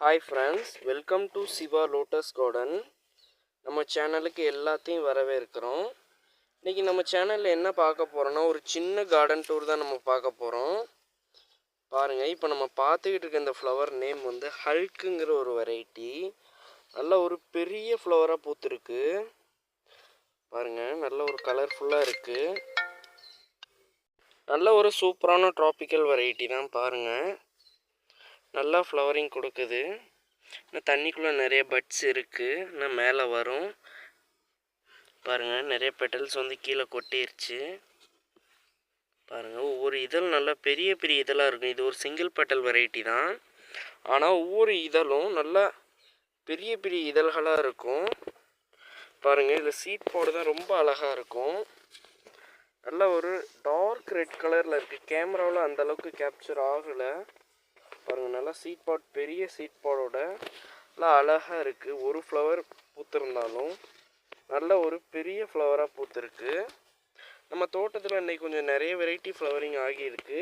Hi friends welcome to Siva lotus garden நம்ம சேனலுக்கு எல்லாத்தையும் வரவேற்கிறோம். இன்றைக்கி நம்ம சேனலில் என்ன பார்க்க போகிறோன்னா ஒரு சின்ன கார்டன் டூர் தான் நம்ம பார்க்க போகிறோம் பாருங்கள் இப்போ நம்ம பார்த்துக்கிட்டு இருக்க இந்த ஃப்ளவர் நேம் வந்து ஹல்க்குங்கிற ஒரு வெரைட்டி நல்ல ஒரு பெரிய ஃப்ளவராக பூத்துருக்கு. பாருங்கள் நல்ல ஒரு கலர்ஃபுல்லாக இருக்குது நல்ல ஒரு சூப்பரான ட்ராபிக்கல் வெரைட்டி தான் பாருங்கள் நல்லா ஃப்ளவரிங் கொடுக்குது. இன்னும் தண்ணிக்குள்ளே நிறைய பட்ஸ் இருக்குது இன்னும் மேலே வரும். பாருங்கள் நிறைய பெட்டல்ஸ் வந்து கீழே கொட்டிருச்சு. பாருங்கள் ஒவ்வொரு இதழ் நல்லா பெரிய பெரிய இதழாக இருக்கும். இது ஒரு சிங்கிள் பெட்டல் வெரைட்டி தான். ஆனால் ஒவ்வொரு இதழும் நல்லா பெரிய பெரிய இதழ்களாக இருக்கும். பாருங்கள் இதில் சீட் போடு தான் ரொம்ப அழகாக இருக்கும். நல்லா ஒரு டார்க் ரெட் கலரில் இருக்குது கேமராவில் அந்தளவுக்கு கேப்சர் ஆகலை. பாருங்கள் நல்லா சீட் பாட் பெரிய சீட் பாடோட நல்லா அழகாக இருக்குது ஒரு ஃப்ளவர் பூத்திருந்தாலும் நல்ல ஒரு பெரிய ஃப்ளவராக பூத்திருக்கு. நம்ம தோட்டத்தில் இன்றைக்கி கொஞ்சம் நிறைய வெரைட்டி ஃப்ளவரிங் ஆகியிருக்கு.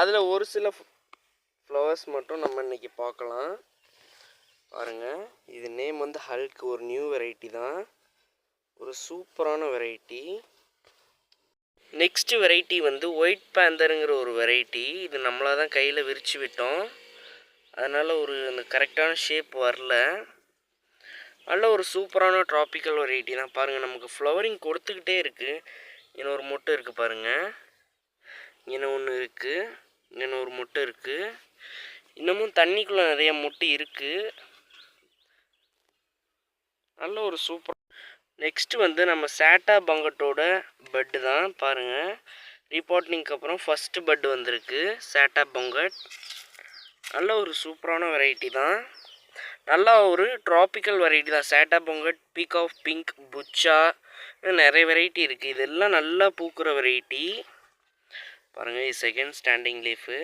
அதில் ஒரு சில ஃப்ளவர்ஸ் மட்டும் நம்ம இன்றைக்கி பார்க்கலாம். பாருங்கள் இது நேம் வந்து ஹல்க் ஒரு நியூ வெரைட்டி தான். ஒரு சூப்பரான வெரைட்டி நெக்ஸ்ட்டு வெரைட்டி வந்து ஒயிட் பேந்தருங்கிற ஒரு வெரைட்டி இது நம்மளாக தான் கையில் விரித்து விட்டோம். அதனால் ஒரு அந்த கரெக்டான ஷேப் வரல. நல்ல ஒரு சூப்பரான ட்ராபிக்கல் வெரைட்டி தான். பாருங்கள் நமக்கு ஃப்ளவரிங் கொடுத்துக்கிட்டே இருக்குது இன்னும் ஒரு மொட்டை இருக்குது பாருங்கள் இன்னும் ஒன்று இருக்குது இன்னும் ஒரு மொட்டை இருக்குது இன்னமும் தண்ணிக்குள்ளே நிறைய மொட்டு இருக்குது நல்ல ஒரு சூப்பர் நெக்ஸ்ட் வந்து நம்ம சேட்டா பங்கட்டோட பெட்டு தான் பாருங்கள் ரீபாட்டிங்க்கு அப்புறம் ஃபஸ்ட்டு பெட் வந்திருக்கு சேட்டா பங்கட் நல்ல ஒரு சூப்பரான வெரைட்டி தான். நல்லா ஒரு ட்ராபிக்கல் வெரைட்டி தான் சேட்டா பொங்கட் பீக் ஆஃப் பிங்க் புச்சா நிறைய வெரைட்டி இருக்குது இதெல்லாம் நல்லா பூக்கிற வெரைட்டி பாருங்கள் இது செகண்ட் ஸ்டாண்டிங் லீஃபு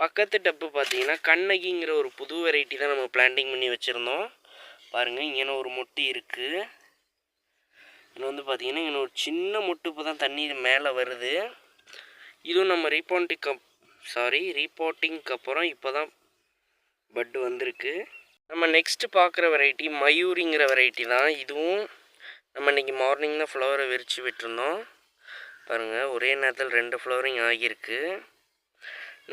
பக்கத்து டப்பு பார்த்தீங்கன்னா கண்ணகிங்கிற ஒரு புது வெரைட்டி தான் நம்ம பிளான்டிங் பண்ணி வச்சுருந்தோம். பாருங்கள் இங்கே ஒரு மொட்டு இருக்குது இன்னும் வந்து பார்த்தீங்கன்னா இங்கே ஒரு சின்ன மொட்டு இப்போ தான் தண்ணி மேலே வருது. இதுவும் நம்ம ரீபாண்டிங் சாரி ரீபாட்டிங்க்கு அப்புறம் இப்போ தான் பட்டு வந்திருக்கு. நம்ம நெக்ஸ்ட்டு பார்க்குற வெரைட்டி மயூரிங்கிற வெரைட்டி தான். இதுவும் நம்ம இன்றைக்கி மார்னிங் தான் ஃப்ளவரை விரித்து விட்டுருந்தோம். பாருங்கள் ஒரே நேரத்தில் ரெண்டு ஃப்ளவரிங் ஆகியிருக்கு.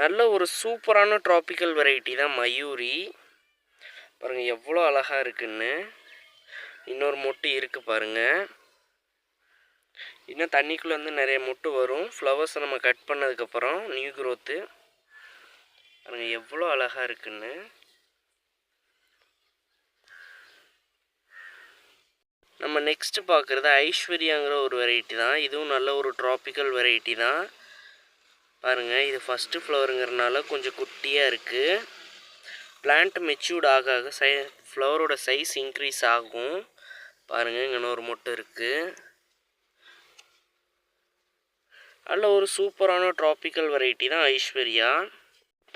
நல்ல ஒரு சூப்பரான ட்ராபிக்கல் வெரைட்டி தான் மயூரி. பாருங்கள் எவ்வளோ அழகாக இருக்குன்னு. இன்னொரு மொட்டு இருக்குது பாருங்கள் இன்னும் தண்ணிக்குள்ளே வந்து நிறைய மொட்டு வரும். ஃப்ளவர்ஸை நம்ம கட் பண்ணதுக்கப்புறம் நியூ க்ரோத்து பாருங்கள் எவ்வளோ அழகாக இருக்குன்னு. நம்ம நெக்ஸ்ட்டு பார்க்குறது ஐஸ்வர்யாங்கிற ஒரு வெரைட்டி தான். இதுவும் நல்ல ஒரு ட்ராபிக்கல் வெரைட்டி தான். பாருங்கள் இது ஃபஸ்ட்டு ஃப்ளவருங்கிறனால கொஞ்சம் குட்டியாக இருக்குது பிளான்ட் மெச்சூர்ட் ஆக ஆக சை ஃப்ளவரோட சைஸ் இன்க்ரீஸ் ஆகும். பாருங்கள் இங்கே ஒரு மொட்டை இருக்குது நல்ல ஒரு சூப்பரான ட்ராபிக்கல் வெரைட்டி தான் ஐஸ்வர்யா.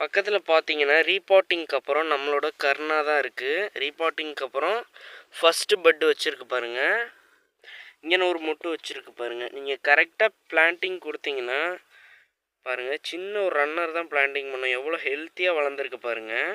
பக்கத்தில் பார்த்தீங்கன்னா ரீபாட்டிங்க்கு அப்புறம் நம்மளோட கர்ணா தான் இருக்குது ரீபாட்டிங்க்கு அப்புறம் ஃபஸ்ட்டு பட்டு வச்சுருக்கு பாருங்கள் இங்கே ஒரு மொட்டு வச்சுருக்கு பாருங்கள் நீங்கள் கரெக்டாக பிளான்டிங் கொடுத்தீங்கன்னா பாருங்கள் சின்ன ஒரு ரன்னர் தான் பிளான்டிங் பண்ணோம். எவ்வளோ ஹெல்த்தியாக வளர்ந்துருக்கு பாருங்கள்